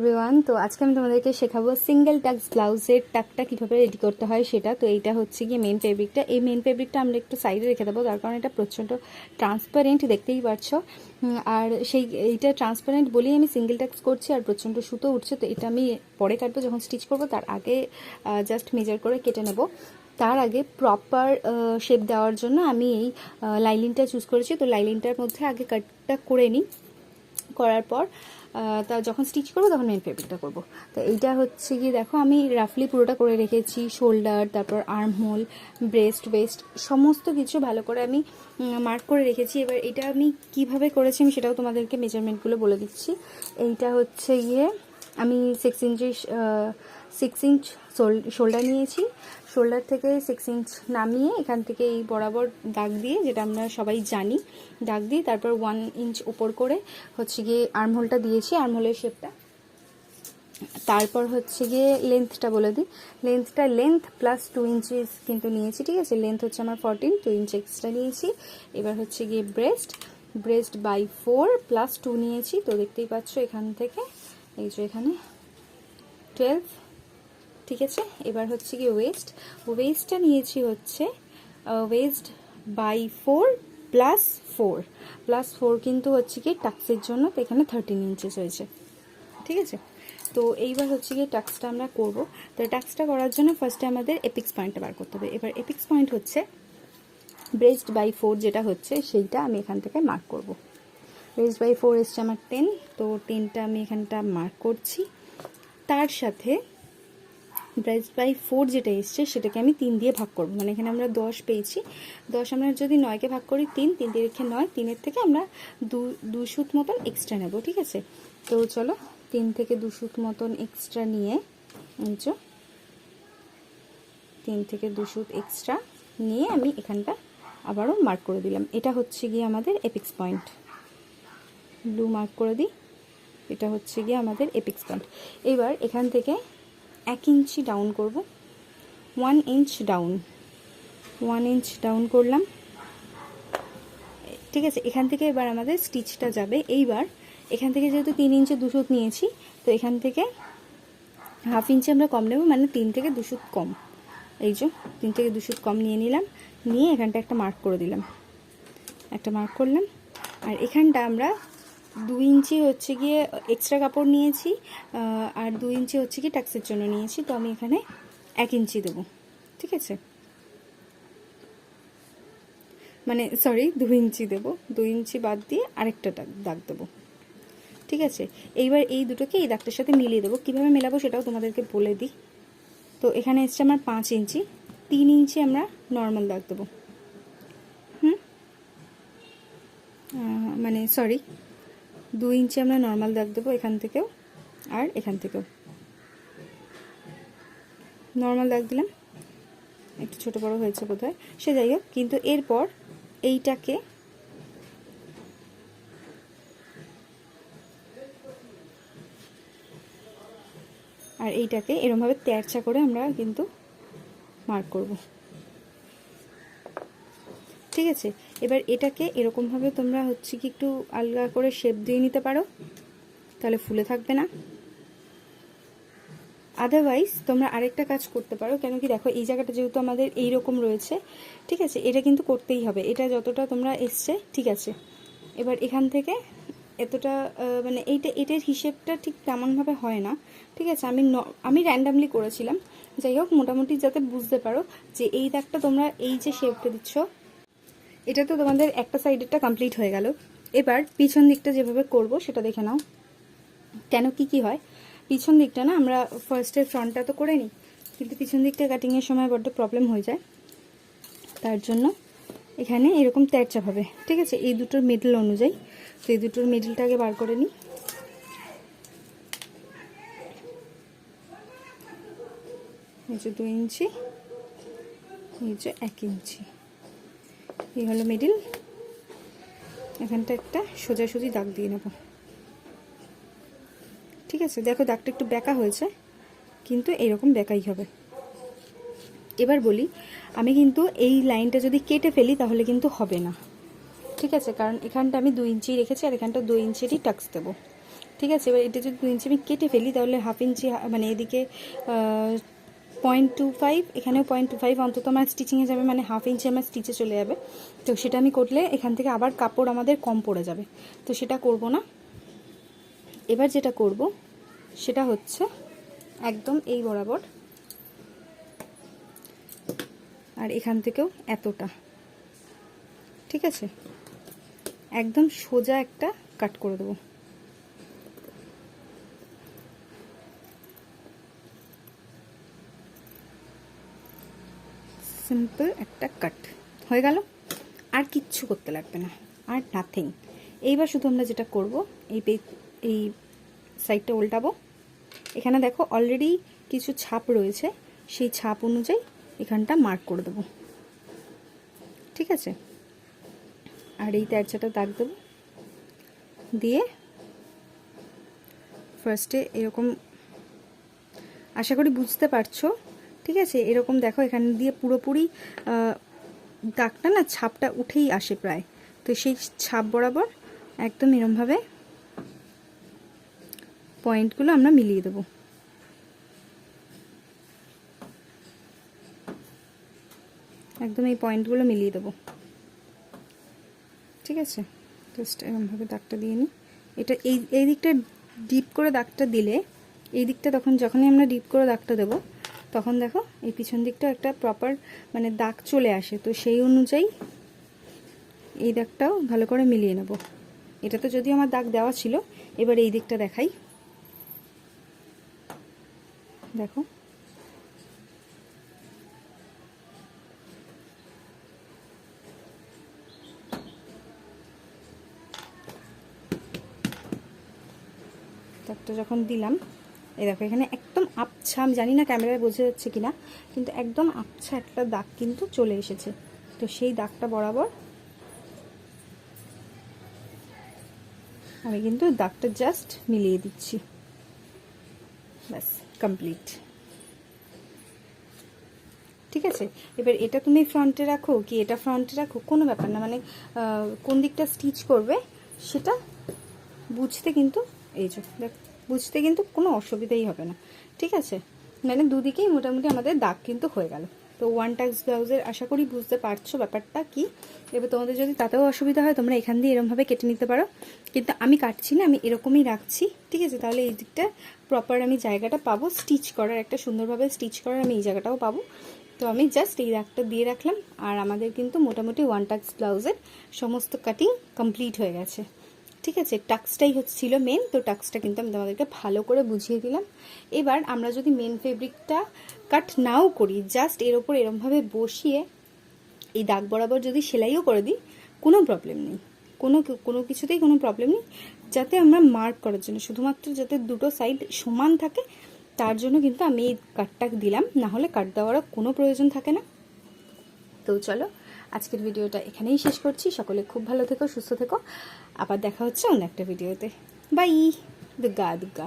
Everyone তো আজকে আমি তোমাদেরকে শেখাবো সিঙ্গেল টাক্স ব্লাউজের টাকটা কীভাবে রেডি করতে হয় সেটা। তো এইটা হচ্ছে গিয়ে মেন ফেব্রিকটা এই মেন ফেব্রিকটা আমরা একটু সাইডে রেখে দেবো, তার কারণ এটা প্রচণ্ড ট্রান্সপারেন্ট দেখতেই পারছ আর সেই, এইটা ট্রান্সপারেন্ট বলেই আমি সিঙ্গেল টাক্স করছি আর প্রচণ্ড সুতো উঠছে, তো এটা আমি পরে কাটবো যখন স্টিচ করব, তার আগে জাস্ট মেজার করে কেটে নেব। তার আগে প্রপার শেপ দেওয়ার জন্য আমি এই লাইলিনটা চুজ করেছি। তো লাইলিনটার মধ্যে আগে কাটটা করে নিই। করার পর তা যখন স্টিচ করব তখন মেন ফেব্রিকটা করব। তো এইটা হচ্ছে গিয়ে দেখো, আমি রাফলি পুরোটা করে রেখেছি শোল্ডার তারপর আর্ম হোল ব্রেস্ট ওয়েস্ট সমস্ত কিছু ভালো করে আমি মার্ক করে রেখেছি। এবার এটা আমি কীভাবে করেছি আমি সেটাও তোমাদেরকে মেজারমেন্টগুলো বলে দিচ্ছি। এইটা হচ্ছে গিয়ে আমি সিক্স ইঞ্চি সিক্স ইঞ্চ শোল্ডার নিয়েছি। শোল্ডার থেকে সিক্স ইঞ্চ নামিয়ে এখান থেকে এই বরাবর দাগ দিয়ে, যেটা আমরা সবাই জানি, দাগ দিয়ে তারপর ওয়ান ইঞ্চ উপর করে হচ্ছে গিয়ে আর্মহোলটা দিয়েছি আর্মহোলের শেপটা তারপর হচ্ছে গিয়ে লেন্থটা বলে দিই। লেন্থটা লেন্থ প্লাস টু ইঞ্চিস কিন্তু নিয়েছি, ঠিক আছে? লেন্থ হচ্ছে আমার ফোরটিন টু ইঞ্চ এক্সট্রা নিয়েছি। এবার হচ্ছে গিয়ে breast breast by four plus two নিয়েছি। তো দেখতেই পাচ্ছ এখান থেকে, এই যে এখানে টুয়েলভ ঠিক আছে? এবার হচ্ছে কি ওয়েস্ট ওয়েস্টটা নিয়েছি হচ্ছে waist by four plus four plus four কিন্তু হচ্ছে কি টাক্সের জন্য, তো এখানে থার্টিন ইঞ্চেস হয়েছে। ঠিক আছে? তো এইবার হচ্ছে গিয়ে টাক্সটা আমরা করব। তো টাক্সটা করার জন্য ফার্স্টে আমাদের এপিক্স পয়েন্টটা বার করতে হবে। এবার এপিক্স পয়েন্ট হচ্ছে ব্রেস্ট বাই ফোর যেটা হচ্ছে, সেইটা আমি এখান থেকে মার্ক করব। ব্রেস্ট বাই ফোর এসছে আমার টেন তো টেনটা আমি এখানটা মার্ক করছি। তার সাথে ব্রেস্ট বাই ফোর যেটা এসছে, সেটাকে আমি তিন দিয়ে ভাগ করব। মানে এখানে আমরা দশ পেয়েছি। দশ আমরা যদি নয়কে ভাগ করি তিন তিন তিরিখে নয়, তিনের থেকে আমরা দু দু সুত মতন এক্সট্রা নেব, ঠিক আছে? তো চলো, তিন থেকে দু সুত মতন এক্সট্রা নিয়ে এই তিন থেকে দু সুত এক্সট্রা নিয়ে আমি এখানটা আবারও মার্ক করে দিলাম। এটা হচ্ছে গিয়ে আমাদের এপিক্স পয়েন্ট ব্লু মার্ক করে দিই। এটা হচ্ছে গিয়ে আমাদের এপিক্স পয়েন্ট এবার এখান থেকে এক ইঞ্চি ডাউন করব। One inch down one inch down করলাম। ঠিক আছে, এখান থেকে এবার আমাদের স্টিচটা যাবে। এইবার এখান থেকে যেহেতু তিন ইঞ্চে দুশো নিয়েছি, তো এখান থেকে হাফ ইঞ্চি আমরা কম নেব মানে তিন থেকে দুশো কম। এই যে, তিন থেকে দুশো কম নিয়ে নিলাম। নিয়ে এখানটা একটা মার্ক করে দিলাম। একটা মার্ক করলাম। আর এখানটা আমরা দু ইঞ্চি হচ্ছে গিয়ে এক্সট্রা কাপড় নিয়েছি আর দু ইঞ্চি হচ্ছে কি ট্যাক্সের জন্য নিয়েছি, তো আমি এখানে এক ইঞ্চি দেবো, ঠিক আছে? মানে সরি দু ইঞ্চি দেবো, দু ইঞ্চি বাদ দিয়ে আরেকটা দাগ- দাগ দেবো, ঠিক আছে? এইবার এই দুটোকে এই দাগটার সাথে মিলিয়ে দেবো। কীভাবে মেলাবো সেটাও তোমাদেরকে বলে দিই। তো এখানে এসছে আমার পাঁচ ইঞ্চি, তিন ইঞ্চি আমরা নর্মাল দাগ দেবো। হুম? মানে সরি দু ইঞ্চি আমরা নর্মাল দাগ দেবো এখান থেকেও আর এখান থেকেও। নর্মাল দাগ দিলাম। একটু ছোট বড় হয়েছে বোধহয়। সে যাই হোক, কিন্তু এরপর এইটাকে আর এইটাকে এরমভাবে তেরচা করে আমরা কিন্তু মার্ক করব। ঠিক আছে, এবার এটাকে এরকমভাবে তোমরা হচ্ছে কি একটু আলগা করে শেপ দিয়ে নিতে পারো, তাহলে ফুলে থাকবে না। আদারওয়াইজ তোমরা আরেকটা কাজ করতে পারো, কেন কি দেখো, এই জায়গাটা যেহেতু আমাদের এই রকম রয়েছে, ঠিক আছে, এটা কিন্তু করতেই হবে, এটা যতটা তোমরা এসছে, ঠিক আছে। এবার এখান থেকে এতটা মানে এইটা, এটার হিসেবটা ঠিক তেমনভাবে হয় না, ঠিক আছে, আমি আমি র্যান্ডামলি করেছিলাম। যাই হোক, মোটামুটি যাতে বুঝতে পারো যে এই দাগটা তোমরা এই যে শেপটা দিচ্ছ এটা তো তোমাদের একটা সাইডেরটা কমপ্লিট হয়ে গেল। এবার পিছন দিকটা যেভাবে করব, সেটা দেখে নাও। কেন কি কি হয়? পিছন দিকটা না, আমরা ফার্স্টে ফ্রন্টটা তো করে নিই, কিন্তু পিছন দিকটা কাটিংয়ের সময় বড্ড প্রবলেম হয়ে যায়। তার জন্য এখানে এরকম তেরচা হবে ঠিক আছে? এই দুটোর মিডল অনুযায়ী। তো এই দুটোর মিডলটাকে বার করে নিই। এই যে দু ইঞ্চি, এই যে এক ইঞ্চি। এই হলো মিডিল এখানটা একটা সোজাসুজি দাগ দিয়ে নেব। ঠিক আছে, দেখো দাগটা একটু বেঁকা হয়েছে, কিন্তু এরকম বেঁকাই হবে। এবার বলি, আমি কিন্তু এই লাইনটা যদি কেটে ফেলি, তাহলে কিন্তু হবে না। ঠিক আছে, কারণ এখানটা আমি দু ইঞ্চি রেখেছি, আর এখানটা দু ইঞ্চিরই টাক্স দেবো। ঠিক আছে, এবার এটা যদি দু ইঞ্চি আমি কেটে ফেলি, তাহলে হাফ ইঞ্চি মানে এদিকে পয়েন্ট টু ফাইভ এখানেও পয়েন্ট টু ফাইভ অন্তত আমার স্টিচিংয়ে যাবে মানে হাফ ইঞ্চি আমার স্টিচে চলে যাবে। তো সেটা আমি করলে এখান থেকে আবার কাপড় আমাদের কম পড়ে যাবে। তো সেটা করব না। এবার যেটা করব, সেটা হচ্ছে একদম এই বরাবর। আর এখান থেকেও এতটা। ঠিক আছে? একদম সোজা একটা কাট করে দেবো। সিম্পল একটা কাট। হয়ে গেল? আর কিচ্ছু করতে লাগবে না। আর নাথিং এইবার শুধু আমরা যেটা করব, এই এই সাইডটা উল্টাবো। এখানে দেখো অলরেডি কিছু ছাপ রয়েছে। সেই ছাপ অনুযায়ী এখানটা মার্ক করে দেবো। ঠিক আছে? আর এই তেরচাটা দাগ দেবো। দিয়ে ফার্স্টে এরকম, আশা করি বুঝতে পারছ ঠিক আছে? এরকম দেখো, এখান দিয়ে পুরোপুরি দাগটা না ছাপটা উঠেই আসে প্রায়। তো সেই ছাপ বরাবর একদম এরমভাবে পয়েন্টগুলো আমরা মিলিয়ে দেবো। একদম এই পয়েন্টগুলো মিলিয়ে দেবো। ঠিক আছে? জাস্ট এরমভাবে দাগটা দিয়ে নিই। এটা এই এই দিকটা ডিপ করে দাগটা দিলে, এই দিকটা তখন যখনই আমরা ডিপ করে দাগটা দেবো তখন দেখো এই পিছন দিকটা একটা প্রপার মানে দাগ চলে আসে। তো সেই অনুযায়ী এই দাগটাও ভালো করে মিলিয়ে নেব। এটা তো যদি আমার দাগ দেওয়া ছিল, এবার এই দিকটা দেখাই। দেখো। দাগটা যখন দিলাম এই দেখো, এখানে একদম আবছা, আমি জানি না ক্যামেরায় বোঝা যাচ্ছে কিনা, কিন্তু একদম আবছা একটা দাগ কিন্তু চলে এসেছে। তো সেই দাগটা বরাবর আমি কিন্তু দাগটা জাস্ট মিলিয়ে দিচ্ছি। ব্যাস কমপ্লিট ঠিক আছে? এবার এটা তুমি ফ্রন্টে রাখো কি এটা ফ্রন্টে রাখো? কোনো ব্যাপার না মানে কোন দিকটা স্টিচ করবে সেটা বুঝতে কিন্তু এই যে, দেখ বুঝতে কিন্তু কোনো অসুবিধাই হবে না। ঠিক আছে? মানে দুদিকেই মোটামুটি আমাদের দাগ কিন্তু হয়ে গেল। তো ওয়ান টাক্স ব্লাউজের আশা করি বুঝতে পারছ ব্যাপারটা কি? এবার তোমাদের যদি তাতেও অসুবিধা হয়, তোমরা এখান দিয়ে এরমভাবে কেটে নিতে পারো। কিন্তু আমি কাটছি না, আমি এরকমই রাখছি। ঠিক আছে? তাহলে এই দিকটা প্রপার আমি জায়গাটা পাবো। স্টিচ করার একটা সুন্দরভাবে স্টিচ করার আমি এই জায়গাটাও পাবো। তো আমি জাস্ট এই দাগটা দিয়ে রাখলাম। আর আমাদের কিন্তু মোটামুটি ওয়ান টাক্স ব্লাউজের সমস্ত কাটিং কমপ্লিট হয়ে গেছে। ঠিক আছে টাক্সটাই হচ্ছিল মেন তো টাক্সটা কিন্তু আমি তোমাদেরকে ভালো করে বুঝিয়ে দিলাম। এবার আমরা যদি মেন ফেব্রিকটা কাট নাও করি জাস্ট এর ওপর এরমভাবে বসিয়ে এই দাগ বরাবর যদি সেলাইও করে দিই, কোনো প্রবলেম নেই। কোনো কোনো কিছুতেই কোনো প্রবলেম নেই, যাতে আমরা মার্ক করার জন্য, শুধুমাত্র যাতে দুটো সাইড সমান থাকে, তার জন্য কিন্তু আমি এই কাটটা দিলাম, না হলে কাট দেওয়ারও কোনো প্রয়োজন থাকে না। তো চলো, আজকের ভিডিওটা এখানেই শেষ করছি। সকলে খুব ভালো থেকো, সুস্থ থেকো। আবার দেখা হচ্ছে অন্য একটা ভিডিওতে বাই দুর্গা দুর্গা